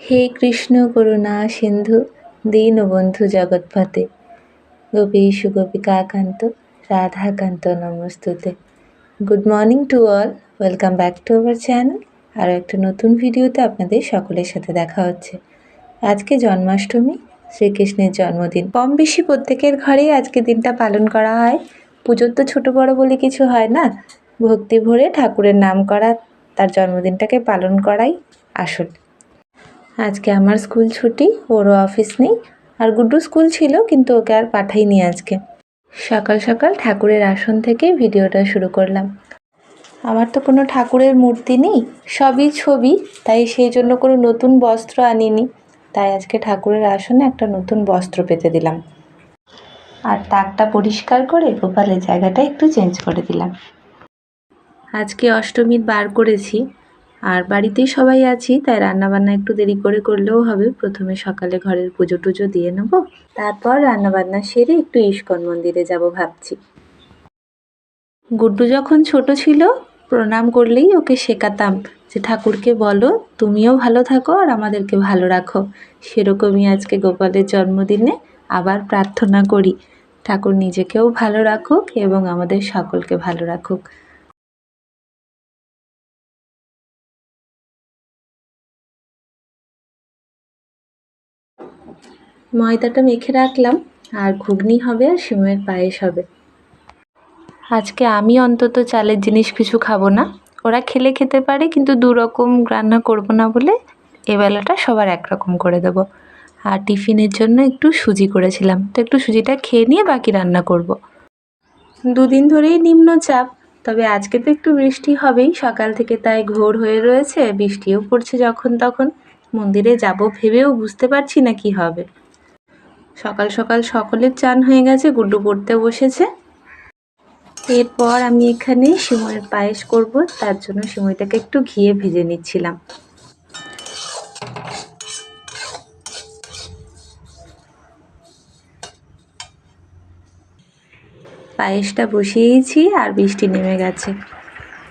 হে কৃষ্ণ করুণা সিন্ধু দীনবন্ধু জগৎপতে গোপীষু গোপিকাকান্ত, রাধাকান্ত নমস্তুতে। Good morning to all, welcome back to our channel. আরও একটা নতুন ভিডিওতে আপনাদের সকলের সাথে দেখা হচ্ছে। আজকে জন্মাষ্টমী, শ্রীকৃষ্ণের জন্মদিন। কম বেশি প্রত্যেকের ঘরেই আজকে দিনটা পালন করা হয়। পুজোর তো ছোটো বড়ো বলে কিছু হয় না। ভক্তি ভরে ঠাকুরের নাম করা, তার জন্মদিনটাকে পালন করাই আসল। আজকে আমার স্কুল ছুটি, ওরও অফিস নেই। আর গুড্ডু স্কুল ছিল, কিন্তু ওকে আর পাঠাইনি আজকে। সকাল সকাল ঠাকুরের আসন থেকে ভিডিওটা শুরু করলাম। আমার তো কোনো ঠাকুরের মূর্তি নেই, সবই ছবি, তাই সেই জন্য কোনো নতুন বস্ত্র আনিনি। তাই আজকে ঠাকুরের আসনে একটা নতুন বস্ত্র পেতে দিলাম। আর তাকটা পরিষ্কার করে গোপালের জায়গাটা একটু চেঞ্জ করে দিলাম। আজকে অষ্টমীর বার করেছি আর বাড়িতেই সবাই আছি, তাই রান্নাবান্না একটু দেরি করে করলেও হবে। প্রথমে সকালে ঘরের পুজো টুজো দিয়ে নেব। তারপর রান্নাবান্না সেরে একটু ইস্কন মন্দিরে যাব ভাবছি। গুড্ডু যখন ছোট ছিল, প্রণাম করলেই ওকে শেখাতাম যে, ঠাকুরকে বলো, তুমিও ভালো থাকো আর আমাদেরকে ভালো রাখো। সেরকমই আজকে গোপালের জন্মদিনে আবার প্রার্থনা করি। ঠাকুর নিজেকেও ভালো রাখুক এবং আমাদের সকলকে ভালো রাখুক। ময়দাটা মেখে রাখলাম, আর ঘুগনি হবে আর সিমের পায়েস হবে। আজকে আমি অন্তত চালের জিনিস কিছু খাব না। ওরা খেলে খেতে পারে, কিন্তু দু রকম রান্না করব না বলে এবেলাটা সবার একরকম করে দেব। আর টিফিনের জন্য একটু সুজি করেছিলাম, তো একটু সুজিটা খেয়ে নিয়ে বাকি রান্না করব। দুদিন ধরেই নিম্নচাপ, তবে আজকে তো একটু বৃষ্টি হবেই। সকাল থেকে তাই ঘোর হয়ে রয়েছে, বৃষ্টিও পড়ছে যখন তখন। মন্দিরে যাব ভেবেও বুঝতে পারছি না কি হবে। সকাল সকাল সকলের চান হয়ে গেছে, গুড্ডু পড়তে বসেছে। এরপর আমি এখানে সিময়ের পায়েস করব, তার জন্য সিমইটাকে একটু ঘিয়ে ভেজে নিচ্ছিলাম। পায়েসটা বসিয়েছি আর বৃষ্টি নেমে গেছে।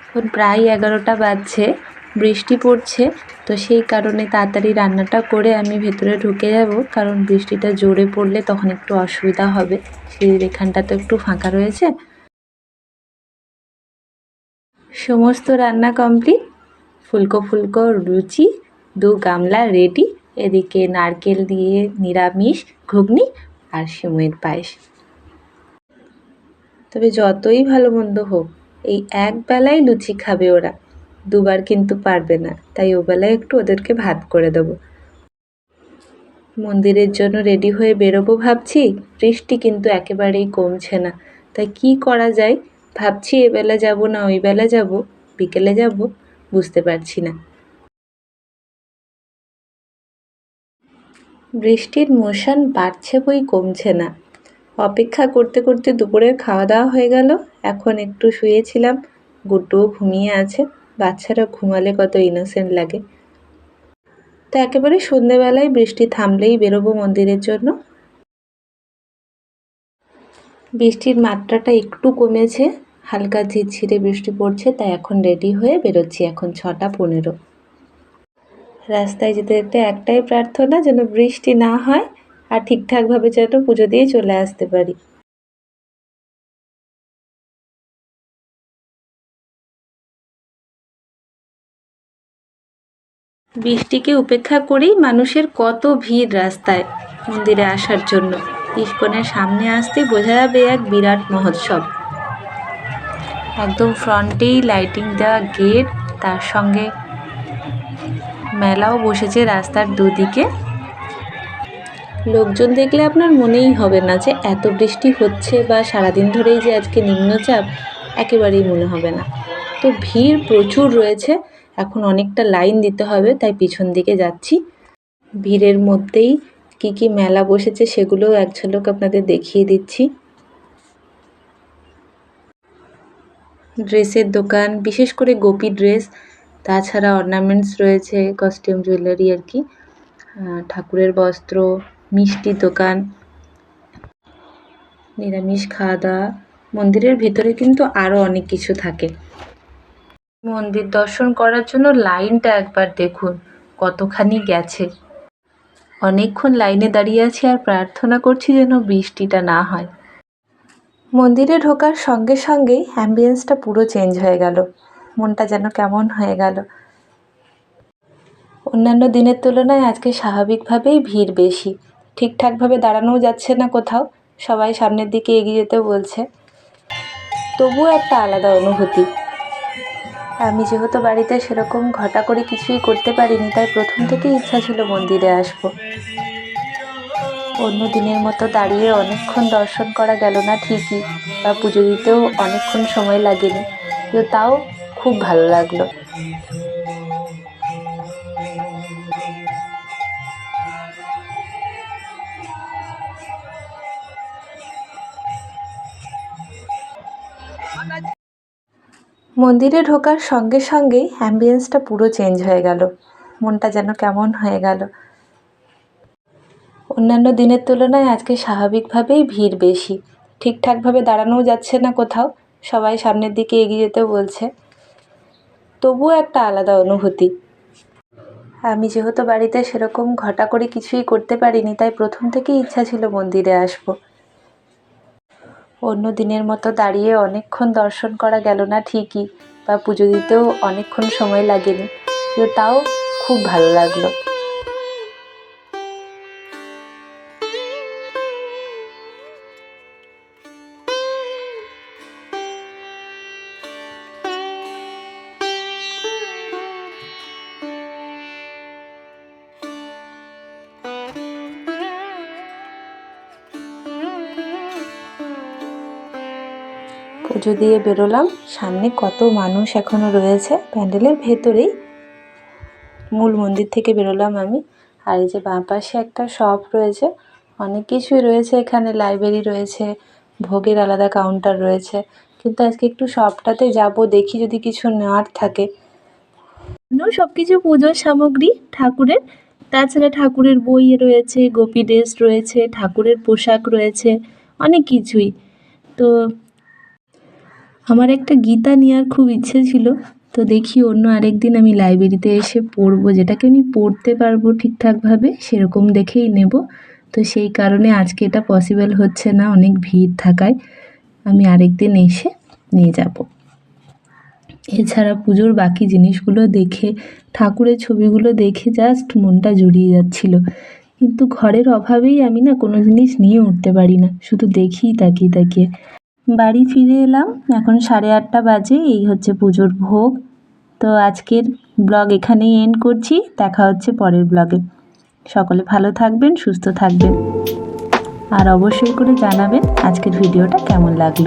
এখন প্রায় এগারোটা বাজছে, বৃষ্টি পড়ছে। তো সেই কারণে তাড়াতাড়ি রান্নাটা করে আমি ভেতরে ঢুকে যাব, কারণ বৃষ্টিটা জোরে পড়লে তখন একটু অসুবিধা হবে। সেই এখানটা তো একটু ফাঁকা রয়েছে। সমস্ত রান্না কমপ্লিট। ফুলকো ফুলকো লুচি দু গামলা রেডি, এদিকে নারকেল দিয়ে নিরামিষ ঘুগনি আর সিমুইয়ের পায়েস। তবে যতই ভালো মন্দ হোক, এই এক বেলায় লুচি খাবে ওরা। দুবার কিন্তু পারবে না। তাই ওবেলায় একটু ওদেরকে ভাত করে দেবো। মন্দিরের জন্য রেডি হয়ে বেরোবো ভাবছি। বৃষ্টি কিন্তু একেবারেই কমছে না। তাই কি করা যায়? ভাবছি এবেলা যাব না ওই বেলা যাব, বিকেলে যাব, বুঝতে পারছি না। বৃষ্টির মোশন বাড়ছে বই কমছে না। অপেক্ষা করতে করতে দুপুরের খাওয়া দাওয়া হয়ে গেল। এখন একটু শুয়েছিলাম, গুড্ডুও ঘুমিয়ে আছে। বাচ্চারা ঘুমালে কত ইনোসেন্ট লাগে। তো একেবারে সন্ধেবেলায় বৃষ্টি থামলেই বেরোবো মন্দিরের জন্য। বৃষ্টির মাত্রাটা একটু কমেছে, হালকা ঝিরঝিরে বৃষ্টি পড়ছে, তাই এখন রেডি হয়ে বেরোচ্ছি এখন ছটা পনেরো। রাস্তায় যেতে যেতে একটাই প্রার্থনা, যেন বৃষ্টি না হয়, আর ঠিকঠাকভাবে যেন পুজো দিয়ে চলে আসতে পারি। বৃষ্টিকে উপেক্ষা করেই মানুষের কত ভিড় রাস্তায় মন্দিরে আসার জন্য। ইস্কনের সামনে আসতে বোঝা যাবে এক বিরাট মহোৎসব। একদম ফ্রন্টেই লাইটিং দেওয়া গেট, তার সঙ্গে মেলাও বসেছে রাস্তার দুদিকে। লোকজন দেখলে আপনার মনেই হবে না যে এত বৃষ্টি হচ্ছে বা সারাদিন ধরেই যে আজকে নিম্নচাপ, একেবারেই মনে হবে না। তো ভিড় প্রচুর রয়েছে। এখন অনেকটা লাইন দিতে হবে, তাই পিছন দিকে যাচ্ছি। ভিড়ের মধ্যেই কি কি মেলা বসেছে সেগুলোও এক ঝলক আপনাদের দেখিয়ে দিচ্ছি। ড্রেসের দোকান, বিশেষ করে গোপী ড্রেস, তাছাড়া অর্নামেন্টস রয়েছে, কস্টিউম, জুয়েলারি আর কি। ঠাকুরের বস্ত্র, মিষ্টি দোকান, নিরামিষ খাওয়া দাওয়া, মন্দিরের ভিতরে কিন্তু আরও অনেক কিছু থাকে। মন্দির দর্শন করার জন্য লাইনটা একবার দেখুন, কতখানি গেছে। অনেকক্ষণ লাইনে দাঁড়িয়ে আছি আর প্রার্থনা করছি যেন বৃষ্টিটা না হয়। মন্দিরে ঢোকার সঙ্গে সঙ্গেই অ্যাম্বিয়েন্সটা পুরো চেঞ্জ হয়ে গেল। মনটা যেন কেমন হয়ে গেল। অন্যান্য দিনের তুলনায় আজকে স্বাভাবিকভাবেই ভিড় বেশি। ঠিকঠাকভাবে দাঁড়ানোও যাচ্ছে না কোথাও, সবাই সামনের দিকে এগিয়ে যেতে বলছে। তবুও একটা আলাদা অনুভূতি। আমি যেহেতু বাড়িতে সেরকম ঘটা করে কিছুই করতে পারিনি, তাই প্রথম থেকেই ইচ্ছা ছিল মন্দিরে আসব। অন্য দিনের মতো দাঁড়িয়ে অনেকক্ষণ দর্শন করা গেল না ঠিকই, বা পুজো দিতেও অনেকক্ষণ সময় লাগেনি। কিন্তু তাও খুব ভালো লাগল। মন্দিরে ঢোকার সঙ্গে সঙ্গেই অ্যাম্বিয়েন্সটা পুরো চেঞ্জ হয়ে গেল। মনটা যেন কেমন হয়ে গেল। অন্যান্য দিনের তুলনায় আজকে স্বাভাবিকভাবেই ভিড় বেশি। ঠিকঠাকভাবে দাঁড়ানোও যাচ্ছে না কোথাও। সবাই সামনের দিকে এগিয়ে যেতে বলছে। তবুও একটা আলাদা অনুভূতি। আমি যেহেতু বাড়িতে সেরকম ঘটা করে কিছুই করতে পারিনি, তাই প্রথম থেকেই ইচ্ছা ছিল মন্দিরে আসব। অন্য দিনের মতো দাঁড়িয়ে অনেকক্ষণ দর্শন করা গেল না ঠিকই, বা পুজো দিতেও অনেকক্ষণ সময় লাগেনি। তাও খুব ভালো লাগল। পুজো দিয়ে বেরোলাম। সামনে কত মানুষ এখনও রয়েছে। প্যান্ডেলের ভেতরেই মূল মন্দির থেকে বেরোলাম আমি। আর এই যে বাঁ পাশে একটা শপ রয়েছে। অনেক কিছুই রয়েছে এখানে। লাইব্রেরি রয়েছে, ভোগের আলাদা কাউন্টার রয়েছে। কিন্তু আজকে একটু শপটাতে যাব, দেখি যদি কিছু নেওয়ার থাকে। সব কিছু পুজোর সামগ্রী ঠাকুরের। তাছাড়া ঠাকুরের বই রয়েছে, গোপী ড্রেস রয়েছে, ঠাকুরের পোশাক রয়েছে, অনেক কিছুই। তো আমার একটা গীতা নেওয়ার খুব ইচ্ছে ছিল, তো দেখি অন্য আরেক দিন আমি লাইব্রেরিতে এসে পড়ব। যেটাকে আমি পড়তে পারব ঠিকঠাকভাবে, সেরকম দেখেই নেব। তো সেই কারণে আজকে এটা পসিবল হচ্ছে না, অনেক ভিড় থাকায়। আমি আরেক দিন এসে নিয়ে যাব। এছাড়া পুজোর বাকি জিনিসগুলো দেখে, ঠাকুরের ছবিগুলো দেখে জাস্ট মনটা জুড়িয়ে যাচ্ছিল। কিন্তু ঘরের অভাবেই আমি না কোনো জিনিস নিয়ে উঠতে পারি না, শুধু দেখি তাকিয়ে তাকিয়ে। বাড়ি ফিরে এলাম। এখন সাড়ে আটটা বাজে, এই হচ্ছে পুজোর ভোগ। তো আজকের ব্লগ এখানেই এন্ড করছি। দেখা হচ্ছে পরের ব্লগে। সকলে ভালো থাকবেন, সুস্থ থাকবেন। আর অবশ্যই করে জানাবেন আজকের ভিডিওটা কেমন লাগল।